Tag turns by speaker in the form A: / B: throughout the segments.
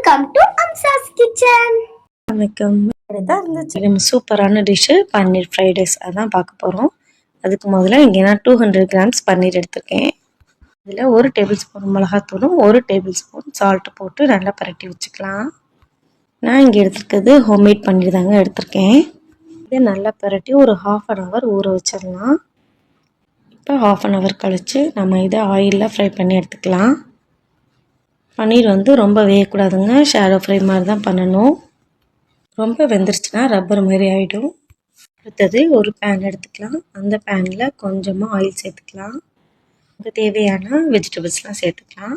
A: Welcome to அம்சாஸ் kitchen
B: வணக்கம். இப்படிதான் இருந்துச்சு. நம்ம சூப்பரான டிஷ்ஷு பன்னீர் ஃப்ரைட் ரைஸ் அதான் பார்க்க போகிறோம் அதுக்கு முதல்ல இங்கே நான் டூ ஹண்ட்ரட் கிராம்ஸ் பன்னீர் எடுத்திருக்கேன். இதில் ஒரு டேபிள் ஸ்பூன் மிளகாத்தூளும் ஒரு டேபிள் ஸ்பூன் சால்ட்டு போட்டு நல்லா பரட்டி வச்சுக்கலாம். நான் இங்கே எடுத்திருக்கிறது ஹோம்மேட் பன்னீர் தாங்க எடுத்திருக்கேன். இதை நல்லா பரட்டி ஒரு ஹாஃப் அன் ஹவர் ஊற வச்சிடலாம். இப்போ ஹாஃப் அன் ஹவர் கழித்து நம்ம இதை ஆயிலில் ஃப்ரை பண்ணி எடுத்துக்கலாம். பன்னீர் வந்து ரொம்ப வேகக்கூடாதுங்க. ஷேடோ ஃப்ரை மாதிரி தான் பண்ணணும். ரொம்ப வெந்துருச்சுன்னா ரப்பர் மாதிரி ஆகிடும் அடுத்தது ஒரு பேன் எடுத்துக்கலாம். அந்த பேனில் கொஞ்சமாக ஆயில் சேர்த்துக்கலாம். அதுக்கு தேவையான வெஜிடபிள்ஸ்லாம் சேர்த்துக்கலாம்.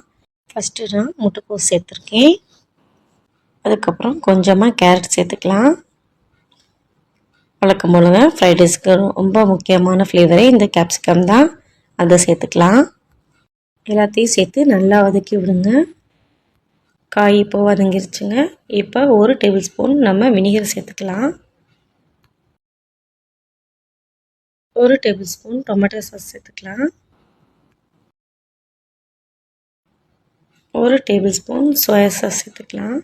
B: ஃபஸ்ட்டு நான் முட்டைக்கோஸ் சேர்த்துருக்கேன். அதுக்கப்புறம் கொஞ்சமாக கேரட் சேர்த்துக்கலாம். வழக்கம் போலுங்க ஃப்ரைட் ரைஸ்க்கு ரொம்ப முக்கியமான ஃப்ளேவரே இந்த கேப்சிகம் தான். அதை சேர்த்துக்கலாம். எல்லாத்தையும் சேர்த்து நல்லா வதக்கி விடுங்க. காய் இப்போ வதங்கிருச்சுங்க. இப்போ ஒரு டேபிள் ஸ்பூன் நம்ம வினிகர் சேர்த்துக்கலாம். ஒரு டேபிள் ஸ்பூன் டொமேட்டோ சாஸ் சேர்த்துக்கலாம். ஒரு டேபிள் ஸ்பூன் சோயா சாஸ் சேர்த்துக்கலாம்.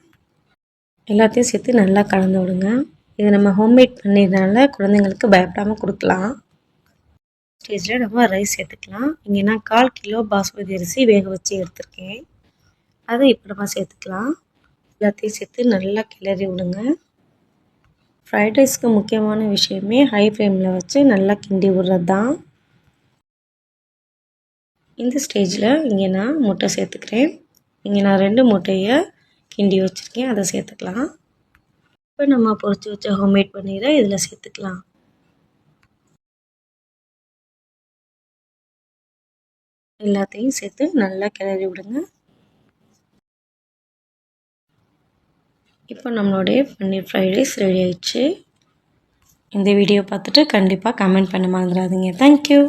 B: எல்லாத்தையும் சேர்த்து நல்லா கலந்து விடுங்க. இது நம்ம ஹோம்மேட் பண்ணிடுறதுனால குழந்தைங்களுக்கு பயப்படாமல் கொடுக்கலாம். ஸ்டேஜில் நம்ம ரைஸ் சேர்த்துக்கலாம். இங்கே நான் கால் கிலோ பாஸ்மதி அரிசி வேக வச்சு எடுத்திருக்கேன். அதை இப்போ நம்ம சேர்த்துக்கலாம்? எல்லாத்தையும் சேர்த்து நல்லா கிளறி விடுங்க. ஃப்ரைட் ரைஸ்க்கு முக்கியமான விஷயமே ஹை ஃப்ளேமில் வச்சு நல்லா கிண்டி விடுறது தான் இந்த ஸ்டேஜில் இங்கே நான் முட்டை சேர்த்துக்கிறேன். இங்கே நான் ரெண்டு முட்டையை கிண்டி வச்சுருக்கேன். அதை சேர்த்துக்கலாம். இப்போ நம்ம பொறிச்சு வச்ச ஹோம்மேட் பன்னீரை இதில் சேர்த்துக்கலாம். எல்லாத்தையும் சேர்த்து நல்லா கிளறி விடுங்க. இப்போ நம்மளுடைய பன்னீர் ஃப்ரைட் ரைஸ் ரெடி ஆயிடுச்சு. இந்த வீடியோ பார்த்துட்டு கண்டிப்பாக கமெண்ட் பண்ண மறந்துடாதீங்க. தேங்க்யூ